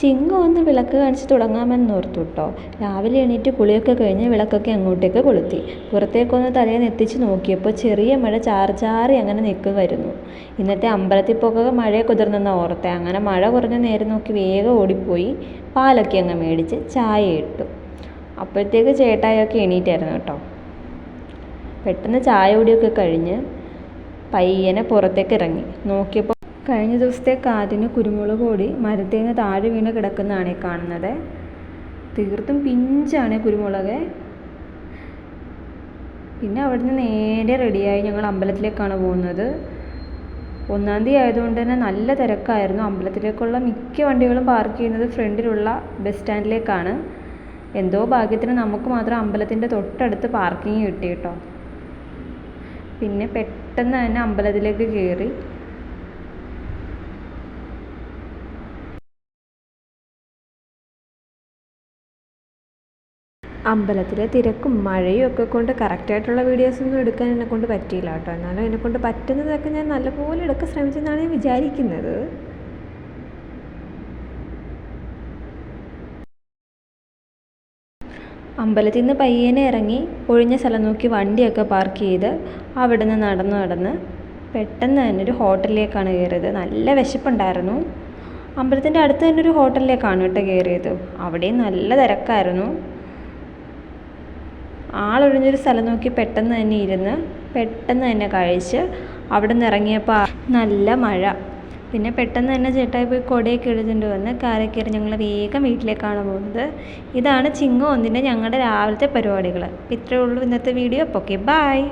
ചിങ്ങ ഒന്ന് വിളക്ക് കാണിച്ച് തുടങ്ങാമെന്ന് ഓർത്തു കേട്ടോ രാവിലെ എണീറ്റ് കുളിയൊക്കെ കഴിഞ്ഞ് വിളക്കൊക്കെ അങ്ങോട്ടേക്ക് കൊളുത്തി. പുറത്തേക്കൊന്ന് തലേന്ന് എത്തിച്ച് നോക്കിയപ്പോൾ ചെറിയ മഴ ചാറി ചാറി അങ്ങനെ നിൽക്കുമായിരുന്നു ഇന്നത്തെ അമ്പലത്തിൽ പോക്കൊക്കെ മഴയെ കുതിർന്നെന്ന ഓർത്തെ. അങ്ങനെ മഴ കുറഞ്ഞ നേരം നോക്കി വേഗം ഓടിപ്പോയി. പാലൊക്കെ അങ്ങ് മേടിച്ച് ചായ ഇട്ടു. അപ്പോഴത്തേക്ക് ചേട്ടായൊക്കെ എണീറ്റായിരുന്നു കേട്ടോ. പെട്ടെന്ന് ചായ കുടിയൊക്കെ കഴിഞ്ഞ് പയ്യനെ പുറത്തേക്ക് ഇറങ്ങി. നോക്കിയപ്പോൾ കഴിഞ്ഞ ദിവസത്തെ കാറ്റിന് കുരുമുളക് പൊടി മരത്തിൽ നിന്ന് താഴെ വീണ് കിടക്കുന്നതാണ് ഈ കാണുന്നത്. തീർത്തും പിഞ്ചാണ് കുരുമുളക്. പിന്നെ അവിടുന്ന് നേരെ റെഡിയായി ഞങ്ങൾ അമ്പലത്തിലേക്കാണ് പോകുന്നത്. ഒന്നാം തീയതി ആയതുകൊണ്ട് തന്നെ നല്ല തിരക്കായിരുന്നു. അമ്പലത്തിലേക്കുള്ള മിക്ക വണ്ടികളും പാർക്ക് ചെയ്യുന്നത് ഫ്രണ്ടിലുള്ള ബസ് സ്റ്റാൻഡിലേക്കാണ്. എന്തോ ഭാഗ്യത്തിന് നമുക്ക് മാത്രം അമ്പലത്തിന്റെ തൊട്ടടുത്ത് പാർക്കിംഗ് കിട്ടി കേട്ടോ. പിന്നെ പെട്ടെന്ന് തന്നെ അമ്പലത്തിലേക്ക് കയറി. അമ്പലത്തിലെ തിരക്കും മഴയും ഒക്കെ കൊണ്ട് കറക്റ്റായിട്ടുള്ള വീഡിയോസൊന്നും എടുക്കാൻ എന്നെ കൊണ്ട് പറ്റിയില്ല കേട്ടോ. എന്നാലും എന്നെ കൊണ്ട് പറ്റുന്നതൊക്കെ ഞാൻ നല്ലപോലെ എടുക്കാൻ ശ്രമിച്ചെന്നാണ് ഞാൻ വിചാരിക്കുന്നത്. അമ്പലത്തിൽ നിന്ന് പയ്യനെ ഇറങ്ങി ഒഴിഞ്ഞ സ്ഥലം നോക്കി വണ്ടിയൊക്കെ പാർക്ക് ചെയ്ത് അവിടെ നിന്ന് നടന്ന് നടന്ന് പെട്ടെന്ന് തന്നെ ഒരു ഹോട്ടലിലേക്കാണ് കയറിയത്. നല്ല വിശപ്പുണ്ടായിരുന്നു. അമ്പലത്തിന്റെ അടുത്ത് തന്നെ ഒരു ഹോട്ടലിലേക്കാണ് കേട്ടോ കയറിയത്. അവിടെയും നല്ല തിരക്കായിരുന്നു. ആളൊഴിഞ്ഞൊരു സ്ഥലം നോക്കി പെട്ടെന്ന് തന്നെ ഇരുന്ന് പെട്ടെന്ന് തന്നെ കഴിച്ച് അവിടെ നിന്ന് ഇറങ്ങിയപ്പോൾ നല്ല മഴ. പിന്നെ പെട്ടെന്ന് തന്നെ ചേട്ടായി പോയി കൊടയൊക്കെ എടുത്തുകൊണ്ട് വന്ന് കാറിൽ കയറി ഞങ്ങൾ വേഗം വീട്ടിലേക്കാണ് പോകുന്നത്. ഇതാണ് ചിങ്ങ ഒന്നിന്റെ ഞങ്ങളുടെ രാവിലത്തെ പരിപാടികൾ ഇത്രയേ ഉള്ളൂ ഇന്നത്തെ വീഡിയോ. Okay bye